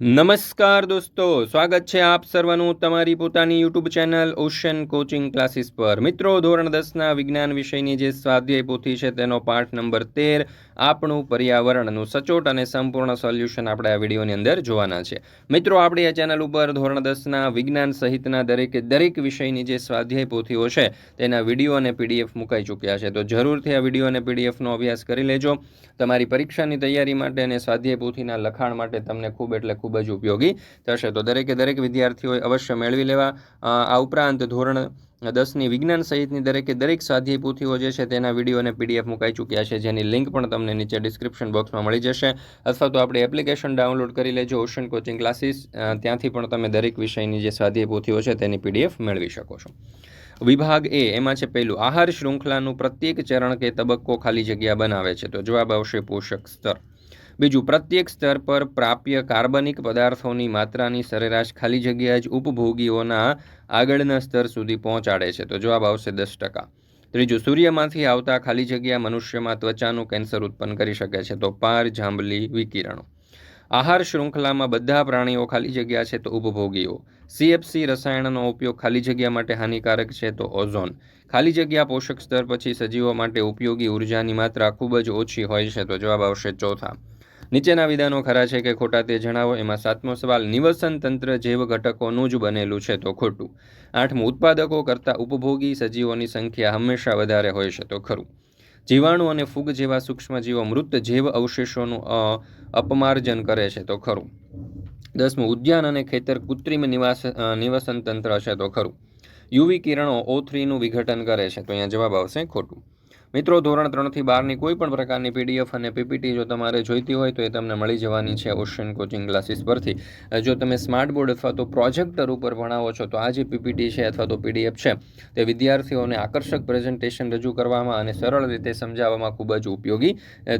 નમસ્કાર દોસ્તો, સ્વાગત છે આપ સર્વનું તમારી પોતાની YouTube channel Ocean coaching classes પર. મિત્રો, ધોરણ દસના વિજ્ઞાન વિષયની જે સ્વાધ્યાય પોથી છે તેનો પાઠ નંબર તેર, આપણું પર્યાવરણનું સચોટ અને સંપૂર્ણ સોલ્યુશન આપણે આ વિડીયોની અંદર જોવાના છે. મિત્રો, આપણી આ ચેનલ ઉપર ધોરણ દસના વિજ્ઞાન સહિતના દરેકે, દરેક વિષયની જે સ્વાધ્યાય પોથીઓ છે તેના વીડિયો અને પીડીએફ મુકાઈ ચૂક્યા છે. તો જરૂરથી આ વીડિયો અને પીડીએફનો અભ્યાસ કરી લેજો. તમારી પરીક્ષાની તૈયારી માટે અને સ્વાધ્યાય પોથીના લખાણ માટે તમને ખૂબ એટલે ખૂબ જ ઉપયોગી થશે. તો દરેકે દરેક વિદ્યાર્થીઓએ અવશ્ય મેળવી લેવા. આ ઉપરાંત ધોરણ દસની વિજ્ઞાન સહિતની દરેકે દરેક સ્વાધ્યાય પોથીઓ જે છે તેના વીડિયો અને પીડીએફ મુકાઈ ચૂક્યા છે. જેની લિંક પણ તમને નીચે ડિસ્ક્રિપ્શન બોક્સમાં મળી જશે. અથવા તો આપણે એપ્લિકેશન ડાઉનલોડ કરી લેજો. Ocean coaching classes. ત્યાંથી પણ તમે દરેક વિષયની જે સ્વાધ્યાય પોથીઓ છે તેની પીડીએફ મેળવી શકો છો. વિભાગ એ, એમાં છે પહેલું, આહાર શૃંખલાનું પ્રત્યેક ચરણ કે તબક્કો ખાલી જગ્યા બનાવે છે. તો જવાબ આવશે પોષક સ્તર. બીજું, પ્રત્યેક સ્તર પર પ્રાપ્ય કાર્બનિક પદાર્થોની માત્રાની સરેરાશ ખાલી જગ્યા જ ઉપભોગીઓના આગળના સ્તર સુધી પહોંચાડે છે. તો જવાબ આવશે દસ ટકા. ત્રીજું, સૂર્યમાંથી આવતા ખાલી જગ્યા મનુષ્યમાં ત્વચાનું કેન્સર ઉત્પન્ન કરી શકે છે. તો પાર જાંબલી વિકિરણો. આહાર શૃંખલામાં બધા પ્રાણીઓ ખાલી જગ્યા છે તો ઉપભોગીઓ. સીએફસી રસાયણનો ઉપયોગ ખાલી જગ્યા માટે હાનિકારક છે તો ઓઝોન. ખાલી જગ્યા પોષક સ્તર પછી સજીવો માટે ઉપયોગી ઉર્જાની માત્રા ખૂબ જ ઓછી હોય છે તો જવાબ આવશે ચોથા. નીચેના વિધાનો ખરા છે કે ખોટા તે જણાવો, એમાં સાતમો સવાલ, નિવસન તંત્ર જૈવ ઘટકોનું જ બનેલું છે તો ખોટું. આઠમું, ઉત્પાદકો કરતાં ઉપભોગી સજીવોની સંખ્યા હંમેશા વધારે હોય છે તો ખરું. જીવાણુ અને ફૂગ જેવા સૂક્ષ્મજીવો મૃત જૈવ અવશેષોનું અપમાર્જન કરે છે તો ખરું. દસમું, ઉદ્યાન અને ખેતર કૃત્રિમ નિવાસ નિવસન તંત્ર છે તો ખરું. યુવી કિરણો ઓ થ્રીનું વિઘટન કરે છે તો અહીંયા જવાબ આવશે ખોટું. મિત્રો, ધોરણ ત્રણથી બારની કોઈ પણ પ્રકારની પીડીએફ અને પીપીટી જો તમારે જોઈતી હોય તો એ તમને મળી જવાની છે ઓશન કોચિંગ ક્લાસીસ પરથી. જો તમે સ્માર્ટ બોર્ડ અથવા તો પ્રોજેક્ટર ઉપર ભણાવો છો, તો આ જે પીપીટી છે અથવા તો પીડીએફ છે, તે વિદ્યાર્થીઓને આકર્ષક પ્રેઝન્ટેશન રજૂ કરવામાં અને સરળ રીતે સમજાવવામાં ખૂબ જ ઉપયોગી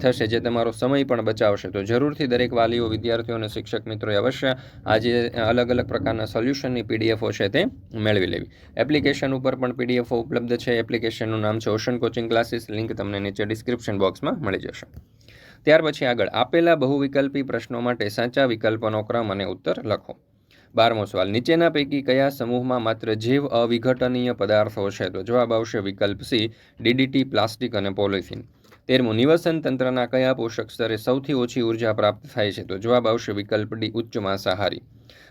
થશે, જે તમારો સમય પણ બચાવશે. તો જરૂરથી દરેક વાલીઓ, વિદ્યાર્થીઓ અને શિક્ષક મિત્રોએ અવશ્ય આજે અલગ અલગ પ્રકારના સોલ્યુશનની પીડીએફો છે તે મેળવી લેવી. એપ્લિકેશન ઉપર પણ પીડીએફો ઉપલબ્ધ છે. એપ્લિકેશનનું નામ છે Ocean coaching classes. Classes link તમને નીચે ડિસ્ક્રિપ્શન બોક્સમાં મળી જશે. ત્યાર પછી આગળ, આપેલા બહુવિકલ્પી પ્રશ્નો માટે સાચા વિકલ્પનો ક્રમ અને ઉત્તર લખો. બારમો સવાલ, નીચેના પૈકી કયા સમૂહમાં માત્ર જીવ અવિઘટનીય પદાર્થો છે? તો જવાબ આવશે વિકલ્પ સી ડીડીટી પ્લાસ્ટિક અને પોલિથીન. તેરમું, નિવસન તંત્રના કયા પોષક સ્તરે સૌથી ઓછી ઊર્જા પ્રાપ્ત થાય છે? તો જવાબ આવશે વિકલ્પ ડી, ઉચ્ચ માંસાહારી.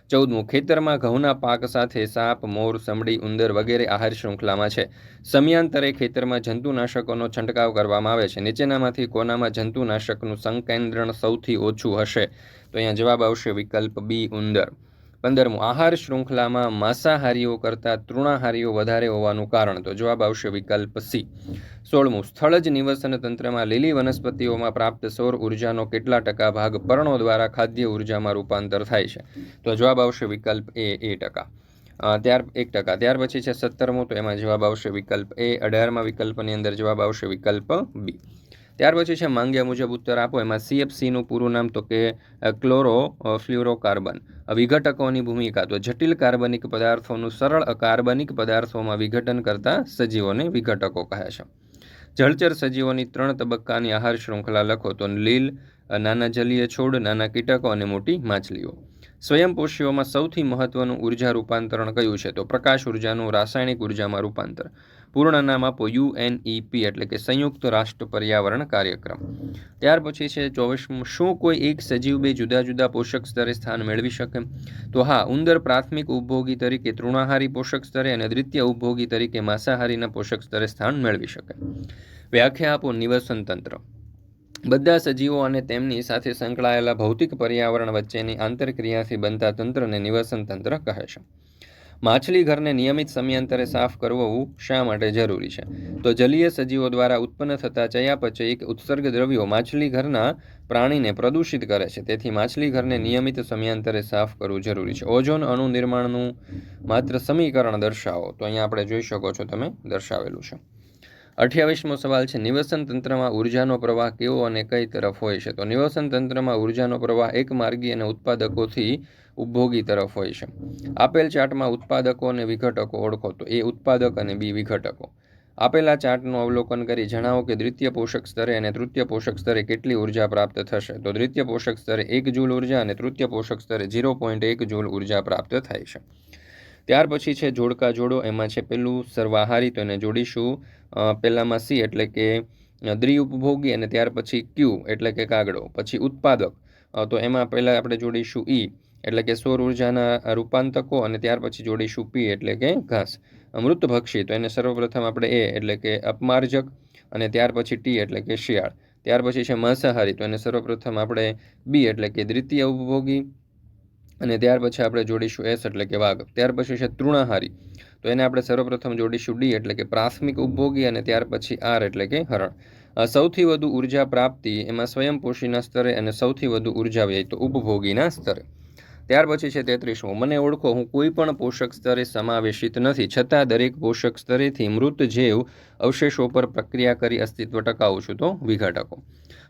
ચૌદમું, ખેતરમાં ઘઉંના પાક સાથે સાપ, મોર, સમડી, ઉંદર વગેરે આહાર શૃંખલામાં છે. સમયાંતરે ખેતરમાં જંતુનાશકોનો છંટકાવ કરવામાં આવે છે. નીચેનામાંથી કોનામાં જંતુનાશકનું સંકેન્દ્રણ સૌથી ઓછું હશે? તો અહીંયા જવાબ આવશે વિકલ્પ બી, ઉંદર. પંદરમું, આહાર શૃંખલામાં માંસાહારીઓ કરતાં તૃણાહારીઓ વધારે હોવાનું કારણ. તો જવાબ આવશે વિકલ્પ સી. સોળમું, સ્થળ જ નિવસન તંત્રમાં લીલી વનસ્પતિઓમાં પ્રાપ્ત સૌર ઉર્જાનો કેટલા ટકા ભાગ પર્ણો દ્વારા ખાદ્ય ઉર્જામાં રૂપાંતર થાય છે? તો જવાબ આવશે વિકલ્પ એ એ ટકા. ત્યાર, એક ટકા. ત્યાર પછી છે સત્તરમું, તો એમાં જવાબ આવશે વિકલ્પ એ. અઢારમાં વિકલ્પની અંદર જવાબ આવશે વિકલ્પ બી. ત્યાર પછી છે, માંગ્યા મુજબ ઉત્તર આપો. એમાં સીએફસીનું પૂરું નામ તો કે ક્લોરો ફ્લ્યુરોકાર્બન વિઘટકોની ભૂમિકા તો જટિલ કાર્બનિક પદાર્થોનું સરળ કાર્બનિક પદાર્થોમાં વિઘટન કરતા સજીવોને વિઘટકો કહે છે. જળચર સજીવોની ત્રણ તબક્કાની આહાર શૃંખલા લખો તો લીલ નાના જલીય છોડ, નાના કીટકો અને મોટી માછલીઓ. સ્વયંપોષીઓમાં સૌથી મહત્વનું ઊર્જા રૂપાંતરણ કયું છે? તો પ્રકાશ ઉર્જાનું રાસાયણિક ઉર્જામાં રૂપાંતર. પૂર્ણ નામ આપો યુએનઈપી એટલે કે સંયુક્ત રાષ્ટ્ર પર્યાવરણ કાર્યક્રમ. ત્યાર પછી છે ચોવીસમું, શું કોઈ એક સજીવ બે જુદા જુદા પોષક સ્તરે સ્થાન મેળવી શકે? તો હા, ઉંદર પ્રાથમિક ઉપભોગી તરીકે તૃણાહારી પોષક સ્તરે અને દ્વિતીય ઉપભોગી તરીકે માંસાહારીના પોષક સ્તરે સ્થાન મેળવી શકે. વ્યાખ્યા આપો નિવસન તંત્ર. બધા સજીવો અને તેમની સાથે સંકળાયેલા ભૌતિક પર્યાવરણ વચ્ચેની આંતરક્રિયાથી બનતા તંત્રને નિવસન તંત્ર કહે છે. માછલી ઘરને નિયમિત સમયાંતરે સાફ કરવું શા માટે જરૂરી છે? તો જલીય સજીવો દ્વારા ઉત્પન્ન થતા ચયાપચયિક ઉત્સર્ગ દ્રવ્યો માછલી ઘરના પ્રાણીને પ્રદૂષિત કરે છે. તેથી માછલી ઘરને નિયમિત સમયાંતરે સાફ કરવું જરૂરી છે. ઓઝોન અણુ નિર્માણનું માત્ર સમીકરણ દર્શાવો. તો અહીંયા આપણે જોઈ શકો છો તમે, દર્શાવેલું છે. અઠ્યાવીસમો સવાલ છે, નિવસન તંત્રમાં ઉર્જાનો પ્રવાહ કેવો અને કઈ તરફ હોય છે? તો નિવસન તંત્રમાં ઉર્જાનો પ્રવાહ એક માર્ગી અને ઉત્પાદકોથી ઉપભોગી તરફ હોય છે. આપેલ ચાર્ટમાં ઉત્પાદકો અને વિઘટકો ઓળખો, તો એ ઉત્પાદક અને બી વિઘટકો. આપેલા ચાર્ટનું અવલોકન કરી જણાવો કે દ્વિતીય પોષક સ્તરે અને તૃતીય પોષક સ્તરે કેટલી ઊર્જા પ્રાપ્ત થશે. તો દ્વિતીય પોષક સ્તરે એક જૂલ ઊર્જા અને તૃતીય પોષક સ્તરે ઝીરો પોઈન્ટ એક જૂલ ઊર્જા પ્રાપ્ત થાય છે. ત્યાર પછી છે જોડકા જોડો, એમાં છે પેલું સર્વાહારી, તો એને જોડીશું. પહેલામાં સી એટલે કે દ્વિઉપભોગી અને ત્યાર પછી ક્યુ એટલે કે કાગડો. પછી ઉત્પાદક તો એમાં પહેલાં આપણે જોડીશું ઈ. એટલે કે સૌર ઉર્જાના રૂપાંતકો અને ત્યાર પછી જોડીશું પી એટલે કે ઘાસ. મૃતભક્ષી તો એને સર્વપ્રથમ આપણે એ એટલે કે અપમાર્જક અને ત્યાર પછી ટી એટલે કે શિયાળ. ત્યાર પછી છે માંસાહારી, તો એને સર્વપ્રથમ આપણે બી એટલે કે દ્વિતીય ઉપભોગી અને ત્યાર પછી આપણે જોડીશું એસ એટલે કે વાઘ. ત્યાર પછી છે તૃણાહારી, તો એને આપણે સર્વપ્રથમ જોડીશું ડી એટલે કે પ્રાથમિક ઉપભોગી અને ત્યાર પછી આર એટલે કે હરણ. સૌથી વધુ ઊર્જા પ્રાપ્તિ એમાં સ્વયંપોષીના સ્તરે અને સૌથી વધુ ઊર્જા વ્યય, તો ઉપભોગીના સ્તરે. ત્યાર પછી છે તેત્રીસમું મને ઓળખો, હું કોઈ પણ પોષક સ્તરે સમાવેશિત નથી. છતાં દરેક પોષક સ્તરેથી મૃત જેવ અવશેષો પર પ્રક્રિયા કરી અસ્તિત્વ ટકાવું છું. તો વિઘટકો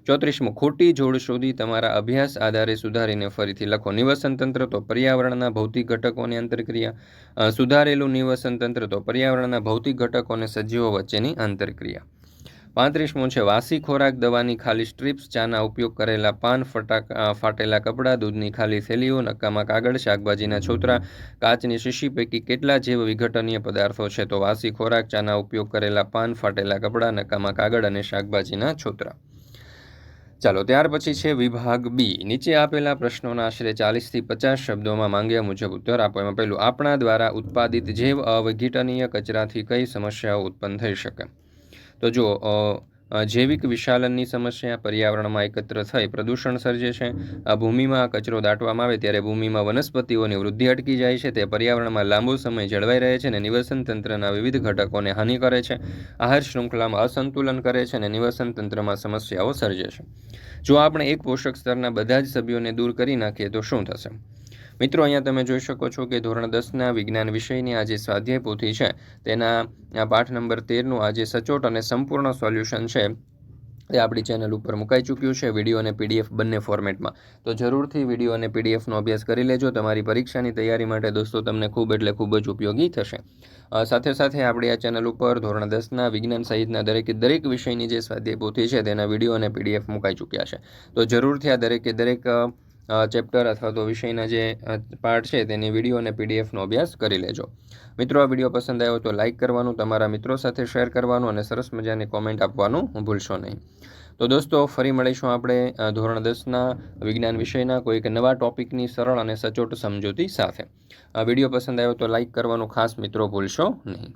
ચોત્રીસમું, ખોટી જોડ શોધી તમારા અભ્યાસ આધારે સુધારીને ફરીથી લખો. નિવસન તંત્ર તો પર્યાવરણના ભૌતિક ઘટકોની આંતરક્રિયા સુધારેલું નિવસન તંત્ર તો પર્યાવરણના ભૌતિક ઘટકો અને સજીવો વચ્ચેની આંતરક્રિયા પાંત્રીસમું છે વાસી ખોરાક દવાની ખાલી સ્ટ્રીપ્સ ચાના ઉપયોગ કરેલા પાન, ફટાક ફાટેલા કપડાં, દૂધની ખાલી થેલીઓ નક્કામાં કાગળ, શાકભાજીના છોતરા, કાચની શીશી પૈકી કેટલા જેવ વિઘટનીય પદાર્થો છે? તો વાસી ખોરાક, ચાના ઉપયોગ કરેલા પાન, ફાટેલા કપડાં, નકામા કાગળ અને શાકભાજીના છોતરા. ચાલો, ત્યાર પછી છે વિભાગ બી. નીચે આપેલા પ્રશ્નોના આશરે ચાલીસથી પચાસ શબ્દોમાં માંગ્યા મુજબ ઉત્તર આપો. એમાં પહેલું, આપણા દ્વારા ઉત્પાદિત જૈવ અવિઘટનીય કચરાથી કઈ સમસ્યાઓ ઉત્પન્ન થઈ શકે? તો જો જૈવિક વિશાલનની સમસ્યા પર્યાવરણમાં એકત્ર થઈ, પ્રદૂષણ સર્જે છે. આ ભૂમિમાં કચરો દાટવામાં આવે ત્યારે ભૂમિમાં વનસ્પતિઓની વૃદ્ધિ અટકી જાય છે. તે પર્યાવરણમાં લાંબો સમય જળવાઈ રહે છે અને નિવસન તંત્રના વિવિધ ઘટકોને હાનિ કરે છે. આહાર શૃંખલામાં અસંતુલન કરે છે અને નિવસન તંત્રમાં સમસ્યાઓ સર્જે છે. જો આપણે એક પોષક સ્તરના બધા જ સભ્યોને દૂર કરી નાખીએ તો શું થશે? મિત્રો, અહીંયા તમે જોઈ શકો છો કે ધોરણ દસના વિજ્ઞાન વિષયની આ જે સ્વાધ્યાય પોથી છે. તેના પાઠ નંબર તેરનું આ જે સચોટ અને સંપૂર્ણ સોલ્યુશન છે. એ આપણી ચેનલ ઉપર મુકાઈ ચૂક્યું છે, વીડિયો અને પીડીએફ બંને ફોર્મેટમાં. તો જરૂરથી વીડિયો અને પીડીએફનો અભ્યાસ કરી લેજો. તમારી પરીક્ષાની તૈયારી માટે દોસ્તો, તમને ખૂબ એટલે ખૂબ જ ઉપયોગી થશે. સાથે સાથે આપણી આ ચેનલ ઉપર ધોરણ દસના વિજ્ઞાન સહિતના દરેકે દરેક વિષયની જે સ્વાધ્યાય પોથી છે, તેના વીડિયો અને પીડીએફ મુકાઈ ચૂક્યા છે. તો જરૂરથી આ દરેકે દરેક ચેપ્ટર અથવા તો વિષયના જે પાર્ટ છે તેની વીડિયો અને પીડીએફનો અભ્યાસ કરી લેજો. મિત્રો, આ વીડિયો પસંદ આવ્યો તો લાઇક કરવાનું, તમારા મિત્રો સાથે શેર કરવાનું અને સરસ મજાની કોમેન્ટ આપવાનું ભૂલશો નહીં. તો દોસ્તો, ફરી મળીશું આપણે ધોરણ દસના વિજ્ઞાન વિષયના કોઈક નવા ટોપિકની સરળ અને સચોટ સમજૂતી સાથે. આ વીડિયો પસંદ આવ્યો તો લાઇક કરવાનું ખાસ મિત્રો ભૂલશો નહીં.